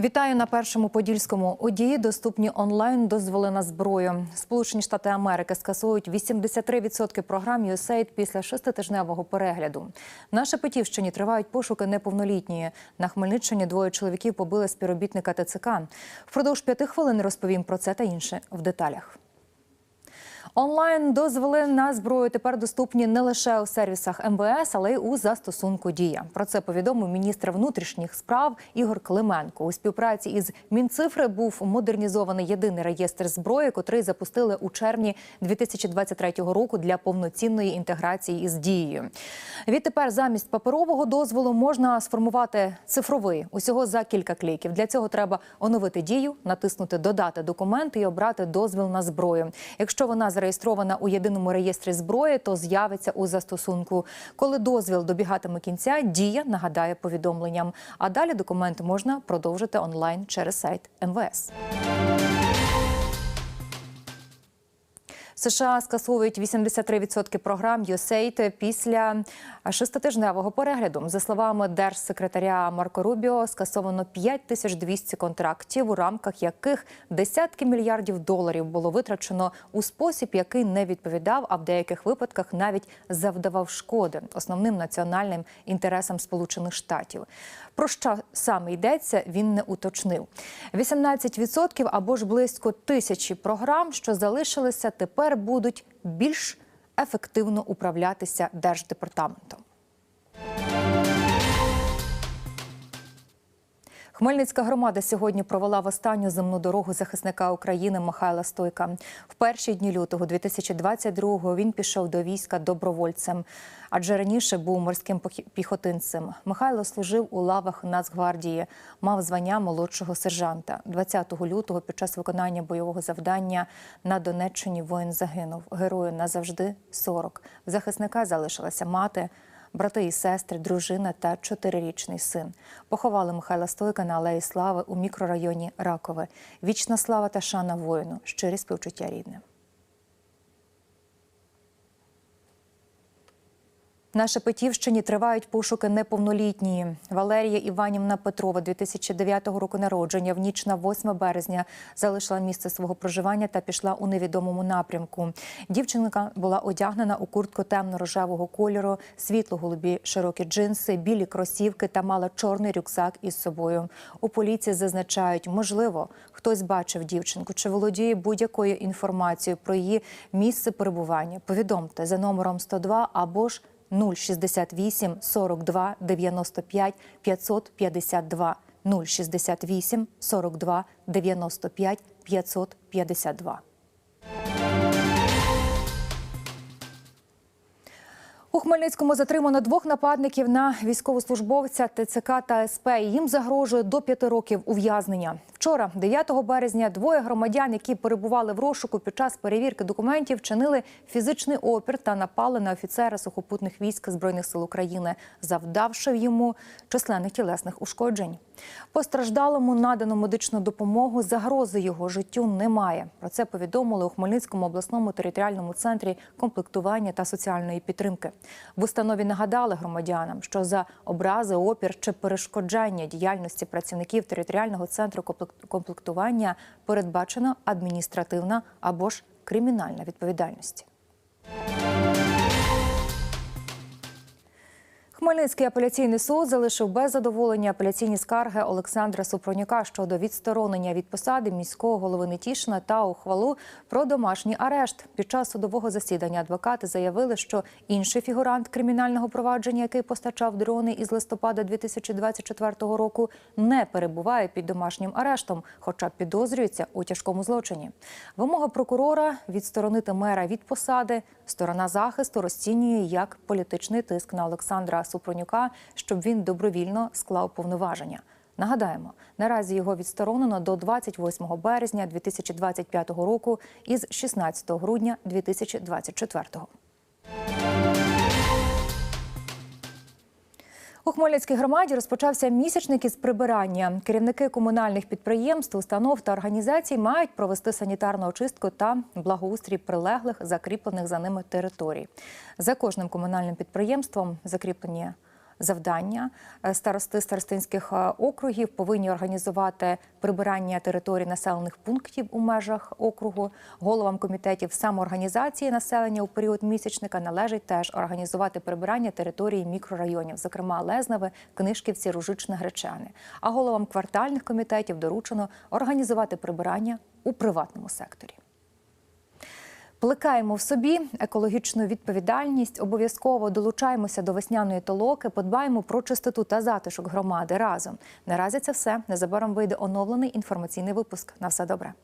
Вітаю на першому подільському. одії. доступні онлайн дозволи на зброю. Сполучені Штати Америки скасують 83% програм USAID після шеститижневого перегляду. На Шепетівщині тривають пошуки неповнолітньої. На Хмельниччині двоє чоловіків побили співробітника ТЦК. Впродовж п'яти хвилин розповім про це та інше в деталях. Онлайн дозволи на зброю тепер доступні не лише у сервісах МВС, але й у застосунку Дія. Про це повідомив міністр внутрішніх справ Ігор Клименко. У співпраці із Мінцифри був модернізований єдиний реєстр зброї, котрий запустили у червні 2023 року для повноцінної інтеграції із дією. Відтепер замість паперового дозволу можна сформувати цифровий усього за кілька кліків. Для цього треба оновити дію, натиснути Додати документи і обрати дозвіл на зброю. Якщо вона зареєстрована у єдиному реєстрі зброї, то з'явиться у застосунку. Коли дозвіл добігатиме кінця, дія нагадає повідомленням. А далі документ можна продовжити онлайн через сайт МВС. США скасовують 83% програм USAID після шеститижневого перегляду. За словами держсекретаря Марко Рубіо, скасовано 5200 контрактів, у рамках яких десятки мільярдів доларів було витрачено у спосіб, який не відповідав, а в деяких випадках навіть завдавав шкоди основним національним інтересам Сполучених Штатів. Про що саме йдеться, він не уточнив. 18% або ж близько тисячі програм, що залишилися, тепер будуть більш ефективно управлятися держдепартаментом. Хмельницька громада сьогодні провела в останню земну дорогу захисника України Михайла Стойка. В перші дні лютого 2022-го він пішов до війська добровольцем, адже раніше був морським піхотинцем. Михайло служив у лавах Нацгвардії, мав звання молодшого сержанта. 20 лютого під час виконання бойового завдання на Донеччині воїн загинув. Герою назавжди 40. В захисника залишилася мати брати і сестри, дружина та чотирирічний син. Поховали Михайла Стойка на Алеї Слави у мікрорайоні Ракове. Вічна слава та шана воїну, щирі співчуття рідним. На Шепетівщині тривають пошуки неповнолітньої. Валерія Іванівна Петрова, 2009 року народження, в ніч на 8 березня залишила місце свого проживання та пішла у невідомому напрямку. Дівчинка була одягнена у куртку темно-рожевого кольору, світло-голубі широкі джинси, білі кросівки та мала чорний рюкзак із собою. У поліції зазначають, можливо, хтось бачив дівчинку чи володіє будь-якою інформацією про її місце перебування. Повідомте за номером 102 або ж 068 42 95 552 068 42 95 552. Хмельницькому затримано двох нападників на військовослужбовця ТЦК та СП. Їм загрожує до п'яти років ув'язнення. Вчора, 9 березня, двоє громадян, які перебували в розшуку під час перевірки документів, вчинили фізичний опір та напали на офіцера сухопутних військ збройних сил України, завдавши йому численних тілесних ушкоджень. Постраждалому надано медичну допомогу. Загрози його життю немає. Про це повідомили у Хмельницькому обласному територіальному центрі комплектування та соціальної підтримки. В установі нагадали громадянам, що за образи, опір чи перешкоджання діяльності працівників територіального центру комплек- комплектування передбачена адміністративна або ж кримінальна відповідальність. Хмельницький апеляційний суд залишив без задоволення апеляційні скарги Олександра Супронюка щодо відсторонення від посади міського голови Нетішина та ухвалу про домашній арешт. Під час судового засідання адвокати заявили, що інший фігурант кримінального провадження, який постачав дрони із листопада 2024 року, не перебуває під домашнім арештом, хоча підозрюється у тяжкому злочині. Вимога прокурора відсторонити мера від посади. Сторона захисту розцінює як політичний тиск на Олександра Супронюка, щоб він добровільно склав повноваження. Нагадаємо, наразі його відсторонено до 28 березня 2025 року із 16 грудня 2024. У Хмельницькій громаді розпочався місячник із прибирання. Керівники комунальних підприємств, установ та організацій мають провести санітарну очистку та благоустрій прилеглих, закріплених за ними територій. За кожним комунальним підприємством закріплені завдання. Е, Старости старостинських е, округів повинні організувати прибирання територій населених пунктів у межах округу. Головам комітетів самоорганізації населення у період місячника належить теж організувати прибирання території мікрорайонів, зокрема Лезневе, Книжківці, Ружичне, Гречани. А головам квартальних комітетів доручено організувати прибирання у приватному секторі. Плекаємо в собі екологічну відповідальність, обов'язково долучаємося до весняної толоки, подбаємо про чистоту та затишок громади разом. Наразі це все. Незабаром вийде оновлений інформаційний випуск. На все добре.